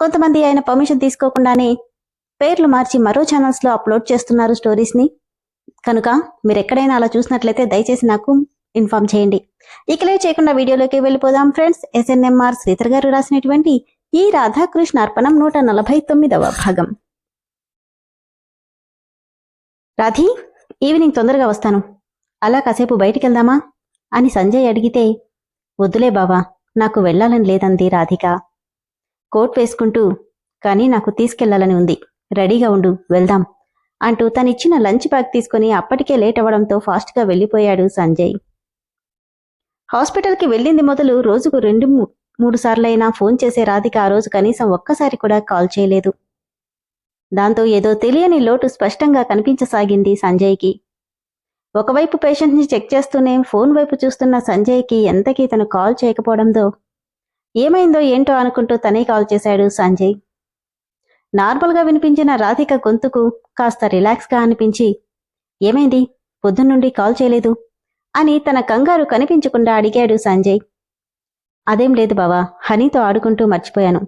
కొంతమంది ఆయన పర్మిషన్ తీసుకోకుండానే పేర్లు మార్చి మరో ఛానల్స్లో అప్లోడ్ చేస్తున్నారు స్టోరీస్ని. కనుక మీరు ఎక్కడైనా అలా చూసినట్లయితే దయచేసి నాకు ఇన్ఫార్మ్ చేయండి. ఇకలే చేయకుండా వీడియోలోకి వెళ్ళిపోదాం. ఫ్రెండ్స్ ఎస్ఎన్ఎంఆర్ శ్రీధర్ గారు రాసినటువంటి ఈ రాధాకృష్ణ అర్పణం నూట నలభై తొమ్మిదవ భాగం. రాధి ఈవినింగ్ తొందరగా వస్తాను. అలా కాసేపు బయటికి వెళ్దామా అని సంజయ్ అడిగితే వద్దులే బావా నాకు వెళ్ళాలని లేదంది రాధిక. కోట్ వేసుకుంటూ కానీ నాకు తీసుకెళ్ళాలని ఉంది. రెడీగా ఉండు వెళ్దాం అంటూ తనిచ్చిన లంచ్ బ్యాగ్ తీసుకుని అప్పటికే లేట్ అవ్వడంతో ఫాస్ట్గా వెళ్ళిపోయాడు సంజయ్. హాస్పిటల్కి వెళ్ళింది మొదలు రోజుకు రెండు మూడు సార్లైనా ఫోన్ చేసే రాధిక ఆ రోజు కనీసం ఒక్కసారి కూడా కాల్ చేయలేదు. దాంతో ఏదో తెలియని లోటు స్పష్టంగా కనిపించసాగింది సంజయ్కి. ఒకవైపు పేషెంట్ని చెక్ చేస్తూనే ఫోన్ వైపు చూస్తున్న సంజయ్కి ఎంతకీ తను కాల్ చేయకపోవడంతో ఏమైందో ఏంటో అనుకుంటూ తనే కాల్ చేశాడు సంజయ్. నార్మల్గా వినిపించిన రాధిక గొంతుకు కాస్త రిలాక్స్గా అనిపించి ఏమైంది? పొద్దున్నుండి కాల్ చేయలేదు? అని తన కంగారు కనిపించకుండా అడిగాడు సంజయ్. అదేం లేదు బావా హనీతో ఆడుకుంటూ మర్చిపోయాను.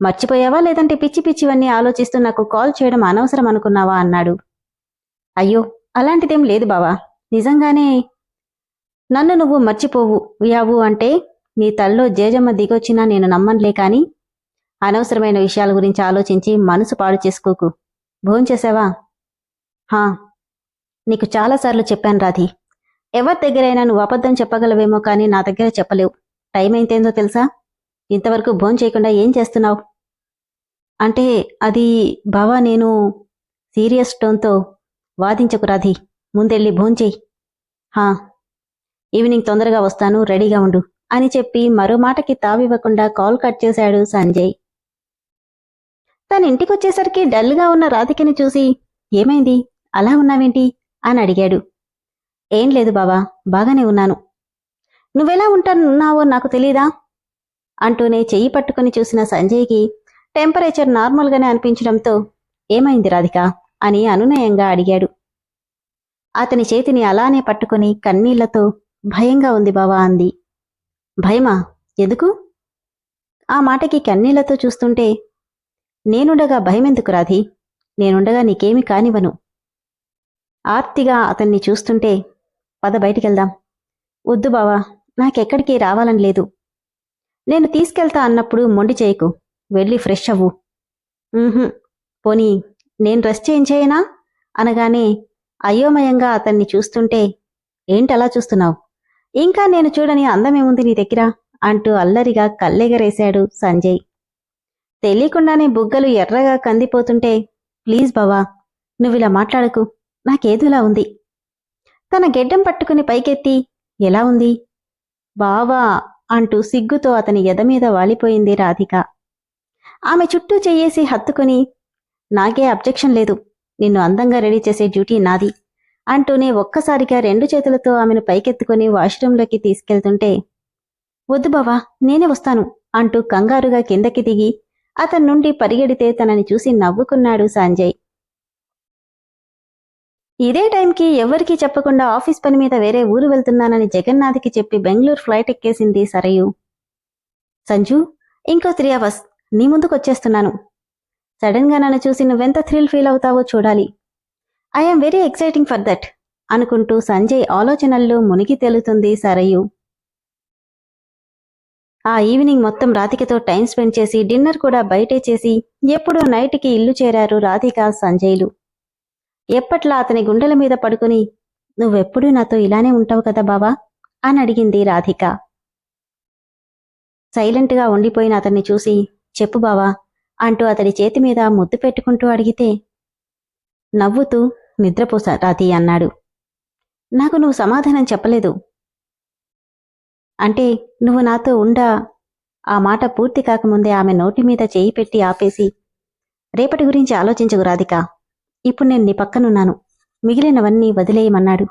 మర్చిపోయావా లేదంటే పిచ్చి పిచ్చివన్నీ ఆలోచిస్తూ నాకు కాల్ చేయడం అనవసరం అనుకున్నావా? అన్నాడు. అయ్యో అలాంటిదేం లేదు బావా. నిజంగానే నన్ను నువ్వు మర్చిపోవు యావు అంటే నీ తల్లో జేజమ్మ దిగొచ్చినా నేను నమ్మనులే కాని అనవసరమైన విషయాల గురించి ఆలోచించి మనసు పాడు చేసుకోకు. భోంచేసావా హా నీకు చాలాసార్లు చెప్పాను రాధి. ఎవరి దగ్గరైనా నువ్వు అబద్ధం చెప్పగలవేమో కానీ నా దగ్గర చెప్పలేవు. టైం అయితేందో తెలుసా? ఇంతవరకు భోం చేయకుండా ఏం చేస్తున్నావు? అంటే అది బావా నేను సీరియస్ టోన్తో వాదించకు రాధి. ముందెళ్ళి భోంచేయి హా ఈవినింగ్ తొందరగా వస్తాను రెడీగా ఉండు. అని చెప్పి మరో మాటకి తావివ్వకుండా కాల్ కట్ చేశాడు సంజయ్. తన ఇంటికొచ్చేసరికి డల్గా ఉన్న రాధికని చూసి ఏమైంది? అలా ఉన్నావేంటి? అని అడిగాడు. ఏం లేదు బావా బాగానే ఉన్నాను. నువ్వెలా ఉంటానున్నావో నాకు తెలీదా? అంటూనే చెయ్యి పట్టుకుని చూసిన సంజయ్కి టెంపరేచర్ నార్మల్గానే అనిపించడంతో ఏమైంది రాధిక? అని అనునయంగా అడిగాడు. అతని చేతిని అలానే పట్టుకుని కన్నీళ్ళతో భయంగా ఉంది బావా అంది. భయమా? ఎందుకు? ఆ మాటకి కన్నీళ్ళతో చూస్తుంటే నేనుండగా భయమెందుకు రాధి? నేనుండగా నీకేమి కానివను ఆర్తిగా అతన్ని చూస్తుంటే పద బయటికెళ్దాం. వద్దు బావా నాకెక్కడికి రావాలని లేదు. నేను తీసుకెళ్తా అన్నప్పుడు మొండి చేయకు. వెళ్ళి ఫ్రెష్ అవ్వు. పోనీ నేను డ్రెస్ చేయించేయనా? అనగానే అయోమయంగా అతన్ని చూస్తుంటే ఏంటలా చూస్తున్నావు? ఇంకా నేను చూడని అందమేముంది నీ దగ్గర? అంటూ అల్లరిగా కల్లెగరేశాడు సంజయ్. తెలియకుండానే బుగ్గలు ఎర్రగా కందిపోతుంటే ప్లీజ్ బావా నువ్విలా మాట్లాడకు. నాకేదోలా ఉంది? తన గెడ్డం పట్టుకుని పైకెత్తి ఎలా ఉంది? బావా అంటూ సిగ్గుతో అతని ఎదమీద వాలిపోయింది రాధిక. ఆమె చుట్టూ చెయ్యేసి హత్తుకుని నాకే అబ్జెక్షన్ లేదు. నిన్ను అందంగా రెడీ చేసే డ్యూటీ నాది. అంటూనే ఒక్కసారిగా రెండు చేతులతో ఆమెను పైకెత్తుకుని వాష్రూంలోకి తీసుకెళ్తుంటే వద్దు బావా నేనే వస్తాను అంటూ కంగారుగా కిందకి దిగి అతని నుండి పరిగెడితే తనని చూసి నవ్వుకున్నాడు సంజయ్. ఇదే టైంకి ఎవ్వరికీ చెప్పకుండా ఆఫీస్ పని మీద వేరే ఊరు వెళ్తున్నానని జగన్నాథ్కి చెప్పి బెంగళూరు ఫ్లైట్ ఎక్కేసింది సరయు. సంజు ఇంకో త్రీ అవర్స్ నీ ముందుకు వచ్చేస్తున్నాను సడన్గా నన్ను చూసి నువ్వెంత థ్రిల్ ఫీల్ అవుతావో చూడాలి. I'm very exciting for that అనుకుంటూ సంజయ్ ఆలోచనల్లో మునిగి తేలుతుంది సరయు ఆ ఈవినింగ్ మొత్తం రాధికతో టైం స్పెండ్ చేసి డిన్నర్ కూడా బయటే చేసి ఎప్పుడో నైట్కి ఇల్లు చేరారు రాధిక సంజయ్లు. ఎప్పట్లా అతని గుండెల మీద పడుకుని నువ్వెప్పుడూ నాతో ఇలానే ఉంటావు కదా బావా? అని అడిగింది రాధిక. సైలెంట్గా ఉండిపోయిన అతన్ని చూసి చెప్పు బావా అంటూ అతడి చేతి మీద ముద్దు పెట్టుకుంటూ అడిగితే నవ్వుతూ నిద్రపోసా రాతి అన్నాడు. నాకు నువ్వు సమాధానం చెప్పలేదు. అంటే నువ్వు నాతో ఉండా? ఆ మాట పూర్తి కాకముందే ఆమె నోటి మీద చేయి పెట్టి ఆపేసి రేపటి గురించి ఆలోచించకు రాధిక. ఇప్పుడు నేను నీ పక్కనున్నాను. మిగిలినవన్నీ వదిలేయమన్నాడు.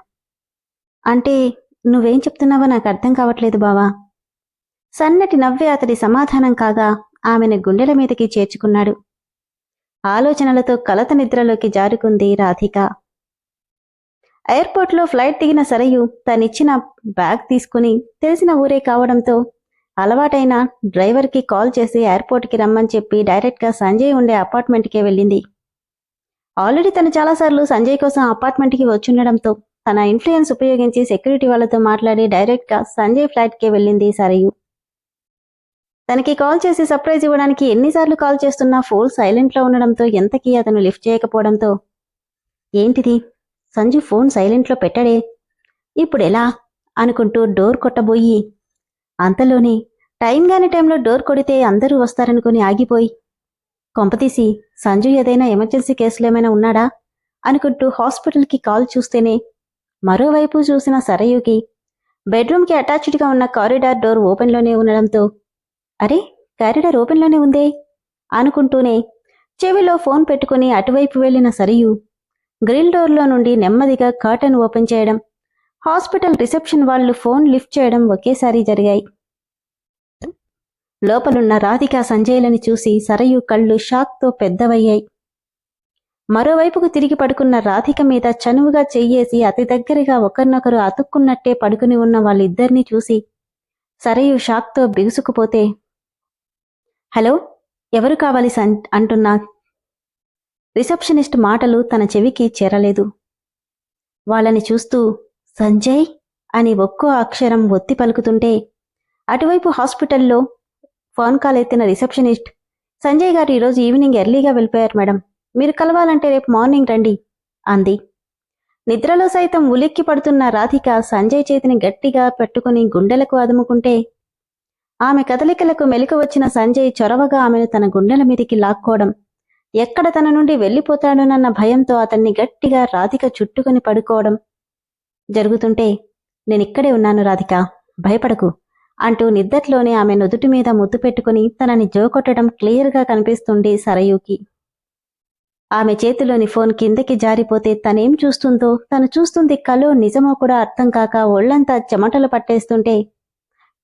అంటే నువ్వేం చెప్తున్నావో నాకు అర్థం కావట్లేదు బావా. సన్నటి నవ్వే అతడి సమాధానం కాగా ఆమెను గుండెల మీదకి చేర్చుకున్నాడు. ఆలోచనలతో కలత నిద్రలోకి జారుకుంది రాధిక. ఎయిర్పోర్ట్లో ఫ్లైట్ దిగిన సరయు తనిచ్చిన బ్యాగ్ తీసుకుని తెలిసిన ఊరే కావడంతో అలవాటైన డ్రైవర్కి కాల్ చేసి ఎయిర్పోర్ట్కి రమ్మని చెప్పి డైరెక్ట్గా సంజయ్ ఉండే అపార్ట్మెంట్కే వెళ్ళింది. ఆల్రెడీ తను చాలాసార్లు సంజయ్ కోసం అపార్ట్మెంట్కి వచ్చుండడంతో తన ఇన్ఫ్లుయెన్స్ ఉపయోగించి సెక్యూరిటీ వాళ్ళతో మాట్లాడి డైరెక్ట్గా సంజయ్ ఫ్లాట్కే వెళ్ళింది సరయు. తనకి కాల్ చేసి సర్ప్రైజ్ ఇవ్వడానికి ఎన్నిసార్లు కాల్ చేస్తున్నా ఫోన్ సైలెంట్లో ఉండడంతో ఎంతకీ అతను లిఫ్ట్ చేయకపోవడంతో. ఏంటిది? సంజు ఫోన్ సైలెంట్లో పెట్టడే. ఇప్పుడు ఎలా అనుకుంటూ డోర్ కొట్టబోయి. అంతలోనే టైం కాని టైంలో డోర్ కొడితే అందరూ వస్తారనుకుని ఆగిపోయి. కొంపతీసి సంజు ఏదైనా ఎమర్జెన్సీ కేసులు ఏమైనా ఉన్నాడా? అనుకుంటూ హాస్పిటల్కి కాల్ చూస్తేనే మరోవైపు చూసిన సరయుకి బెడ్రూమ్కి అటాచ్డ్గా ఉన్న కారిడార్ డోర్ ఓపెన్లోనే ఉండడంతో అరే కారిడార్ ఓపెన్లోనే ఉందే? అనుకుంటూనే చెవిలో ఫోన్ పెట్టుకుని అటువైపు వెళ్ళిన సరియు గ్రిల్ డోర్లో నుండి నెమ్మదిగా కర్టన్ ఓపెన్ చేయడం హాస్పిటల్ రిసెప్షన్ వాళ్ళు ఫోన్ లిఫ్ట్ చేయడం ఒకేసారి జరిగాయి. లోపలున్న రాధిక సంజయ్లని చూసి సరయు కళ్ళు షాక్తో పెద్దవయ్యాయి. మరోవైపుకు తిరిగి పడుకున్న రాధిక మీద చనువుగా చెయ్యేసి అతి దగ్గరగా ఒకరినొకరు అతుక్కున్నట్టే పడుకుని ఉన్న వాళ్ళిద్దరినీ చూసి సరయు షాక్తో బిగుసుకుపోతే హలో ఎవరు కావాలి సన్ అంటున్నా. రిసెప్షనిస్ట్ మాటలు తన చెవికి చేరలేదు. వాళ్ళని చూస్తూ సంజయ్ అని ఒక్కో అక్షరం ఒత్తి పలుకుతుంటే అటువైపు హాస్పిటల్లో ఫోన్ కాల్ ఎత్తిన రిసెప్షనిస్ట్ సంజయ్ గారు ఈరోజు ఈవినింగ్ ఎర్లీగా వెళ్ళిపోయారు మేడం. మీరు కలవాలంటే రేపు మార్నింగ్ రండి అంది. నిద్రలో సైతం ఉలిక్కి పడుతున్న రాధిక సంజయ్ చేతిని గట్టిగా పెట్టుకుని గుండెలకు అదుముకుంటే ఆమె కదలికలకు మెలకు వచ్చిన సంజయ్ చొరవగా ఆమెను తన గుండెల మీదికి లాక్కోవడం. ఎక్కడ తన నుండి వెళ్ళిపోతాడోనన్న భయంతో అతన్ని గట్టిగా రాధిక చుట్టుకొని పడుకోవడం. జరుగుతుంటే నేనిక్కడే ఉన్నాను రాధిక భయపడకు అంటూ నిద్దట్లోనే ఆమె నుదుటి మీద ముద్దు పెట్టుకుని తనని జోకొట్టడం క్లియర్గా కనిపిస్తుంది సరయూకి. ఆమె చేతిలోని ఫోన్ కిందకి జారిపోతే తనేం చూస్తుందో తను చూస్తుంది కలో నిజమో కూడా అర్థం కాక ఒళ్ళంతా చెమటలు పట్టేస్తుంటే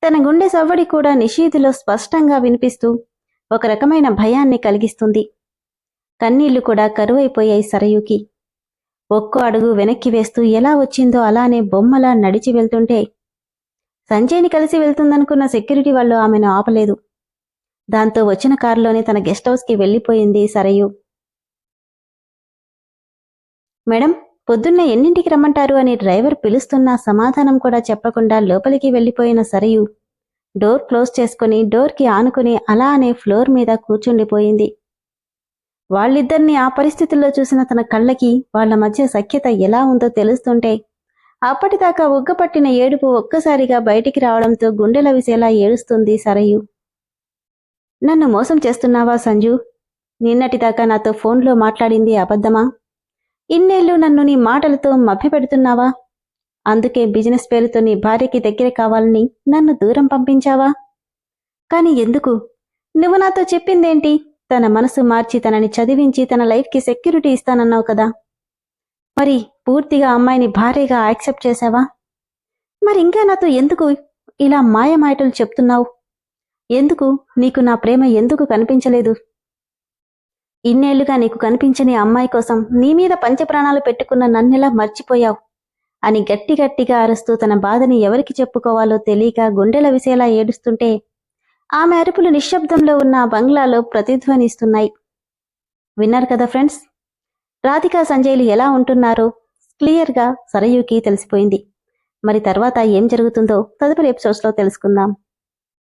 తన గుండె సవ్వడి కూడా నిషీధిలో స్పష్టంగా వినిపిస్తూ ఒక రకమైన భయాన్ని కలిగిస్తుంది. కన్నీళ్ళు కూడా కరువైపోయాయి సరయుకి. ఒక్కో అడుగు వెనక్కి వేస్తూ ఎలా వచ్చిందో అలానే బొమ్మలా నడిచి వెళ్తుంటే సంజయ్ని కలిసి వెళ్తుందనుకున్న సెక్యూరిటీ వాళ్ళు ఆమెను ఆపలేదు. దాంతో వచ్చిన కారులోనే తన గెస్ట్ హౌస్కి వెళ్ళిపోయింది సరయు. మేడం పొద్దున్న ఎన్నింటికి రమ్మంటారు అని డ్రైవర్ పిలుస్తున్నా సమాధానం కూడా చెప్పకుండా లోపలికి వెళ్ళిపోయిన సరయు. డోర్ క్లోజ్ చేసుకుని డోర్కి ఆనుకుని అలా అనే ఫ్లోర్ మీద కూర్చుండిపోయింది. వాళ్ళిద్దరినీ ఆ పరిస్థితుల్లో చూసిన తన కళ్ళకి వాళ్ళ మధ్య సఖ్యత ఎలా ఉందో తెలుస్తుంటే అప్పటిదాకా ఉగ్గపట్టిన ఏడుపు ఒక్కసారిగా బయటికి రావడంతో గుండెల విసేలా ఏడుస్తుంది సరయు. నన్ను మోసం చేస్తున్నావా సంజు? నిన్నటిదాకా నాతో ఫోన్లో మాట్లాడింది అబద్ధమా? ఇన్నేళ్ళు నన్ను నీ మాటలతో మభ్యపెడుతున్నావా? అందుకే బిజినెస్ పేరుతో నీ భార్యకి దగ్గర కావాలని నన్ను దూరం పంపించావా? కాని ఎందుకు? నువ్వు నాతో చెప్పిందేంటి? తన మనసు మార్చి తనని చదివించి తన లైఫ్కి సెక్యూరిటీ ఇస్తానన్నావు కదా. మరి పూర్తిగా అమ్మాయిని భార్యగా యాక్సెప్ట్ చేశావా? మరి ఇంకా నాతో ఎందుకు ఇలా మాయమాటలు చెప్తున్నావు? ఎందుకు? నీకు నా ప్రేమ ఎందుకు కనిపించలేదు? ఇన్నేళ్ళుగా నీకు కనిపించని అమ్మాయి కోసం నీ మీద పంచప్రాణాలు పెట్టుకున్న నన్నెలా మర్చిపోయావు? అని గట్టి గట్టిగా అరుస్తూ తన బాధని ఎవరికి చెప్పుకోవాలో తెలియక గుండెల విసేలా ఏడుస్తుంటే ఆమె అరుపులు నిశ్శబ్దంలో ఉన్న బంగ్లాలో ప్రతిధ్వనిస్తున్నాయి. విన్నారు కదా ఫ్రెండ్స్? రాధికా సంజయ్లు ఎలా ఉంటున్నారో? క్లియర్గా సరయుకి తెలిసిపోయింది. మరి తర్వాత ఏం జరుగుతుందో తదుపరి ఎపిసోడ్స్లో తెలుసుకుందాం.